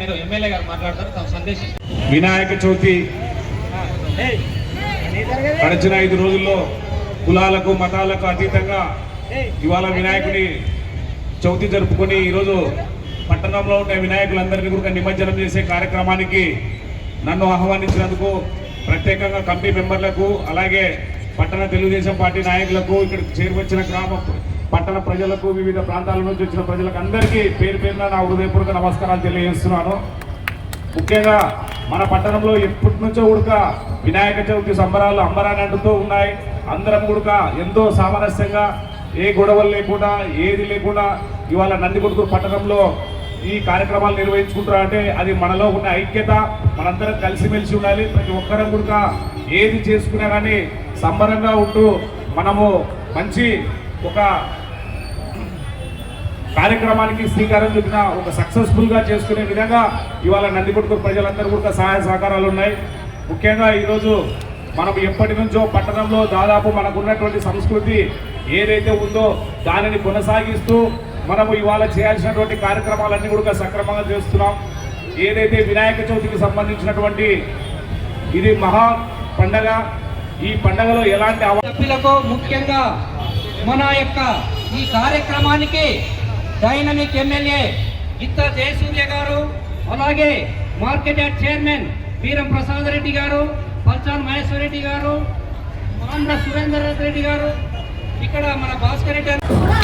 మాట్లాడతారు తమ సందేశం. వినాయక చవితి గడిచిన ఐదు రోజుల్లో కులాలకు మతాలకు అతీతంగా ఇవాళ వినాయకుడి చవితి జరుపుకొని ఈరోజు పట్టణంలో ఉండే వినాయకులందరినీ కూడా నిమజ్జనం చేసే కార్యక్రమానికి నన్ను ఆహ్వానించినందుకు ప్రత్యేకంగా కమిటీ మెంబర్లకు అలాగే పట్టణ తెలుగుదేశం పార్టీ నాయకులకు ఇక్కడ చేరువచ్చిన గ్రామ పట్టణ ప్రజలకు వివిధ ప్రాంతాల నుంచి వచ్చిన ప్రజలకు అందరికీ పేరు పేరున నా హృదయపూర్వక నమస్కారాలు తెలియజేస్తున్నాను. ముఖ్యంగా మన పట్టణంలో ఎప్పటి నుంచో ఉడక వినాయక చవితి సంబరాలు అంబరాన్ని అంటుతూ ఉన్నాయి. అందరం ఉడక ఎంతో సామరస్యంగా ఏ గొడవలు లేకుండా ఏది లేకుండా ఇవాళ నందికొడుకు పట్టణంలో ఈ కార్యక్రమాలు నిర్వహించుకుంటారు అంటే అది మనలో ఉన్న ఐక్యత. మనందరం కలిసిమెలిసి ఉండాలి. ప్రతి ఒక్కరం కూడా ఏది చేసుకున్నా కానీ సంబరంగా ఉంటూ మనము మంచి ఒక కార్యక్రమానికి శ్రీకారం చుట్టిన ఒక సక్సెస్ఫుల్గా చేసుకునే విధంగా ఇవాళ నందికొట్కూరు ప్రజలందరూ కూడా సహాయ సహకారాలు ఉన్నాయి. ముఖ్యంగా ఈరోజు మనం ఎప్పటి నుంచో పట్టణంలో దాదాపు మనకున్నటువంటి సంస్కృతి ఏదైతే ఉందో దానిని కొనసాగిస్తూ మనము ఇవాళ చేయాల్సినటువంటి కార్యక్రమాలన్నీ కూడా సక్రమంగా చేస్తున్నాం. ఏదైతే వినాయక చవితికి సంబంధించినటువంటి ఇది మహా పండగ ఈ పండగలో ఎలాంటి అవ ముఖ్యంగా మన యొక్క ఈ కార్యక్రమానికి డైనమిక్ ఎమ్మెల్యే గిత్తా జయసూర్య గారు అలాగే మార్కెట్ యార్డ్ చైర్మన్ వీరం ప్రసాద్ రెడ్డి గారు పల్చాన్ మహేశ్వర్ రెడ్డి గారు మాండ్ర సురేందర్ రెడ్డి గారు ఇక్కడ మన భాస్కర్ రెడ్డి